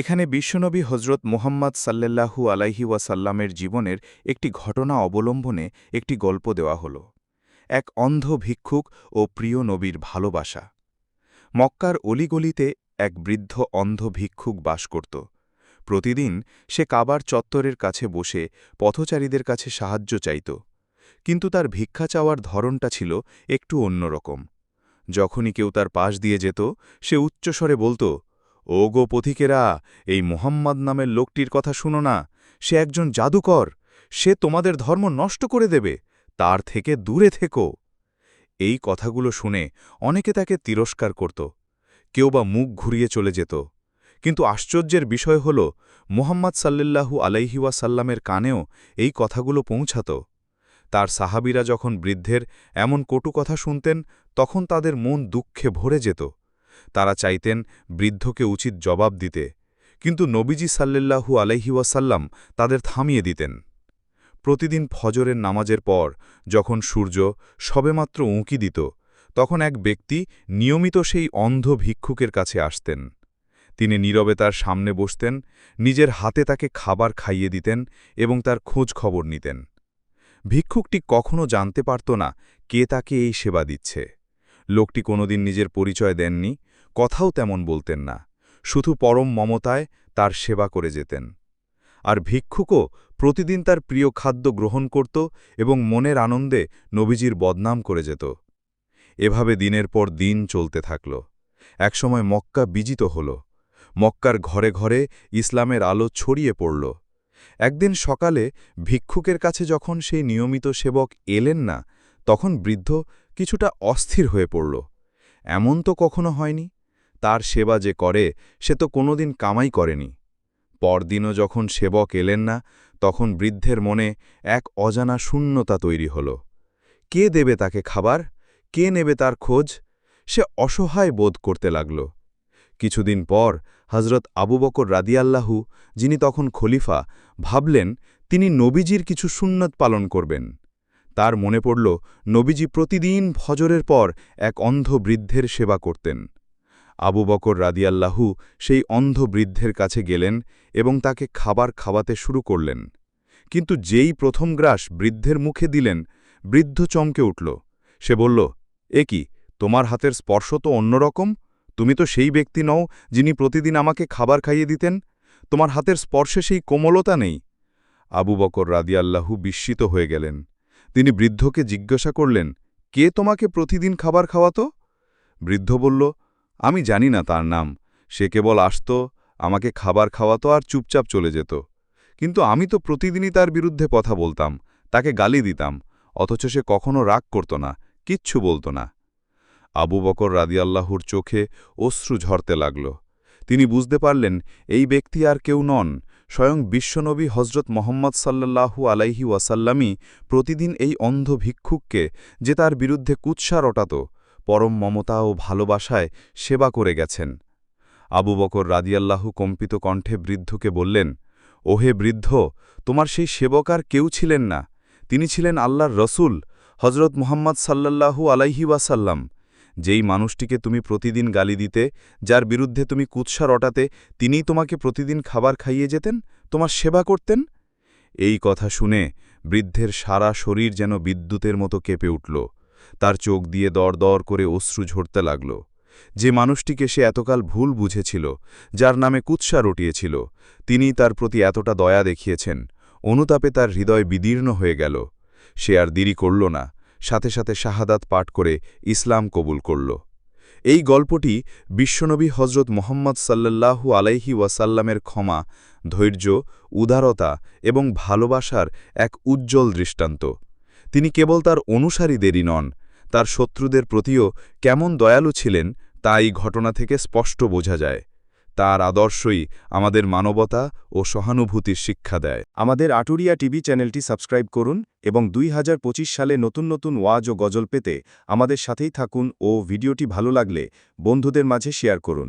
এখানে বিশ্বনবী হজরত মুহাম্মদ সাল্লাল্লাহু আলাইহি ওয়াসাল্লামের জীবনের একটি ঘটনা অবলম্বনে একটি গল্প দেওয়া হল। এক অন্ধ ভিক্ষুক ও প্রিয় নবীর ভালোবাসা। মক্কার অলিগলিতে এক বৃদ্ধ অন্ধ ভিক্ষুক বাস করত। প্রতিদিন সে কাবার চত্বরের কাছে বসে পথচারীদের কাছে সাহায্য চাইত। কিন্তু তার ভিক্ষা চাওয়ার ধরনটা ছিল একটু অন্যরকম। যখনই কেউ তার পাশ দিয়ে যেত, সে উচ্চস্বরে বলতো ও গো পথিকেরা, এই মোহাম্মদ নামের লোকটির কথা শুনো না। সে একজন জাদুকর। সে তোমাদের ধর্ম নষ্ট করে দেবে। তার থেকে দূরে থেকো। এই কথাগুলো শুনে অনেকে তাকে তিরস্কার করত। কেউ বা মুখ ঘুরিয়ে চলে যেত। কিন্তু আশ্চর্যের বিষয় হল, মোহাম্মদ সাল্লাল্লাহু আলাইহিওয়াসাল্লামের কানেও এই কথাগুলো পৌঁছাত। তার সাহাবিরা যখন বৃদ্ধের এমন কটু কথা শুনতেন, তখন তাদের মন দুঃখে ভরে যেত। তারা চাইতেন বৃদ্ধকে উচিত জবাব দিতে। কিন্তু নবীজি সাল্লাল্লাহু আলাইহিওয়াসাল্লাম তাদের থামিয়ে দিতেন। প্রতিদিন ফজরের নামাজের পর যখন সূর্য সবেমাত্র উঁকি দিত, তখন এক ব্যক্তি নিয়মিত সেই অন্ধ ভিক্ষুকের কাছে আসতেন। তিনি নীরবে তার সামনে বসতেন, নিজের হাতে তাকে খাবার খাইয়ে দিতেন এবং তার খোঁজ খবর নিতেন। ভিক্ষুকটি কখনো জানতে পারত না কে তাকে এই সেবা দিচ্ছে। লোকটি কোনোদিন নিজের পরিচয় দেননি কথাও তেমন বলতেন না, শুধু পরম মমতায় তার সেবা করে যেতেন। আর ভিক্ষুকও প্রতিদিন তার প্রিয় খাদ্য গ্রহণ করত এবং মনের আনন্দে নবীজির বদনাম করে যেত। এভাবে দিনের পর দিন চলতে থাকল। একসময় মক্কা বিজিত হল। মক্কার ঘরে ঘরে ইসলামের আলো ছড়িয়ে পড়ল। একদিন সকালে ভিক্ষুকের কাছে যখন সেই নিয়মিত সেবক এলেন না, তখন বৃদ্ধ কিছুটা অস্থির হয়ে পড়ল। এমন তো কখনো হয়নি। তার সেবা যে করে, সে তো কোনোদিন কামাই করেনি। পরদিনও যখন সেবক এলেন না, তখন বৃদ্ধের মনে এক অজানা শূন্যতা তৈরি হল। কে দেবে তাকে খাবার? কে নেবে তার খোঁজ? সে অসহায় বোধ করতে লাগল। কিছুদিন পর হজরত আবু বকর রাদিয়াল্লাহু, যিনি তখন খলিফা, ভাবলেন তিনি নবীজির কিছু সুন্নত পালন করবেন। তার মনে পড়ল, নবীজি প্রতিদিন ফজরের পর এক অন্ধ বৃদ্ধের সেবা করতেন। আবু বকর রাদিয়াল্লাহু সেই অন্ধ বৃদ্ধের কাছে গেলেন এবং তাকে খাবার খাওয়াতে শুরু করলেন। কিন্তু যেই প্রথম গ্রাস বৃদ্ধের মুখে দিলেন, বৃদ্ধ চমকে উঠল। সে বলল, এ কি, তোমার হাতের স্পর্শ তো অন্যরকম? তুমি তো সেই ব্যক্তি নও যিনি প্রতিদিন আমাকে খাবার খাইয়ে দিতেন? তোমার হাতের স্পর্শে সেই কোমলতা নেই? আবু বকর রাদিয়াল্লাহু বিস্মিত হয়ে গেলেন। তিনি বৃদ্ধকে জিজ্ঞাসা করলেন, কে তোমাকে প্রতিদিন খাবার খাওয়াতো? বৃদ্ধ বলল আমি জানি না তার নাম। সে কেবল আসত, আমাকে খাবার খাওয়াতো আর চুপচাপ চলে যেত। কিন্তু আমি তো প্রতিদিনই তার বিরুদ্ধে কথা বলতাম, তাকে গালি দিতাম, অথচ সে কখনো রাগ করত না, কিচ্ছু বলতো না। আবু বকর রাদিয়াল্লাহুর চোখে অশ্রু ঝরতে লাগল। তিনি বুঝতে পারলেন, এই ব্যক্তি আর কেউ নন, স্বয়ং বিশ্বনবী হজরত মোহাম্মদ সাল্লাল্লাহু আলাইহি ওয়াসাল্লামই প্রতিদিন এই অন্ধ ভিক্ষুককে যে তার বিরুদ্ধে কুৎসা রটাত পরম মমতা ও ভালোবাসায় সেবা করে গেছেন। আবু বকর রাদিয়াল্লাহু কম্পিত কণ্ঠে বৃদ্ধকে বললেন, ওহে বৃদ্ধ, তোমার সেই সেবকার কেউ ছিলেন না। তিনি ছিলেন আল্লাহর রসুল হজরত মুহাম্মদ সাল্লাল্লাহু আলাইহি ওয়াসাল্লাম। যেই মানুষটিকে তুমি প্রতিদিন গালি দিতে, যার বিরুদ্ধে তুমি কুৎসা রটাতে, তিনিই তোমাকে প্রতিদিন খাবার খাইয়ে যেতেন, তোমার সেবা করতেন? এই কথা শুনে বৃদ্ধের সারা শরীর যেন বিদ্যুতের মতো কেঁপে উঠল। তার চোখ দিয়ে দর দর করে অশ্রু ঝরতে লাগল। যে মানুষটিকে সে এতকাল ভুল বুঝেছিল, যার নামে কুৎসা রটিয়েছিল, তিনি তার প্রতি এতটা দয়া দেখিয়েছেন, অনুতাপে তার হৃদয় বিদীর্ণ হয়ে গেল। সে আর দেরি করল না, সাথে সাথে শাহাদাত পাঠ করে ইসলাম কবুল করল। এই গল্পটি বিশ্বনবী হজরত মোহাম্মদ সাল্লাল্লাহু আলাইহি ওয়াসাল্লামের ক্ষমা, ধৈর্য, উদারতা এবং ভালোবাসার এক উজ্জ্বল দৃষ্টান্ত। তিনি কেবল তার অনুসারীদেরই নন তার শত্রুদের প্রতিও কেমন দয়ালু ছিলেন, তা এই ঘটনা থেকে স্পষ্ট বোঝা যায়। তার আদর্শই আমাদের মানবতা ও সহানুভূতির শিক্ষা দেয়। আমাদের আটুরিয়া টিভি চ্যানেলটি সাবস্ক্রাইব করুন এবং দুই হাজার পঁচিশ সালে নতুন নতুন ওয়াজ ও গজল পেতে আমাদের সাথেই থাকুন ও ভিডিওটি ভালো লাগলে বন্ধুদের মাঝে শেয়ার করুন।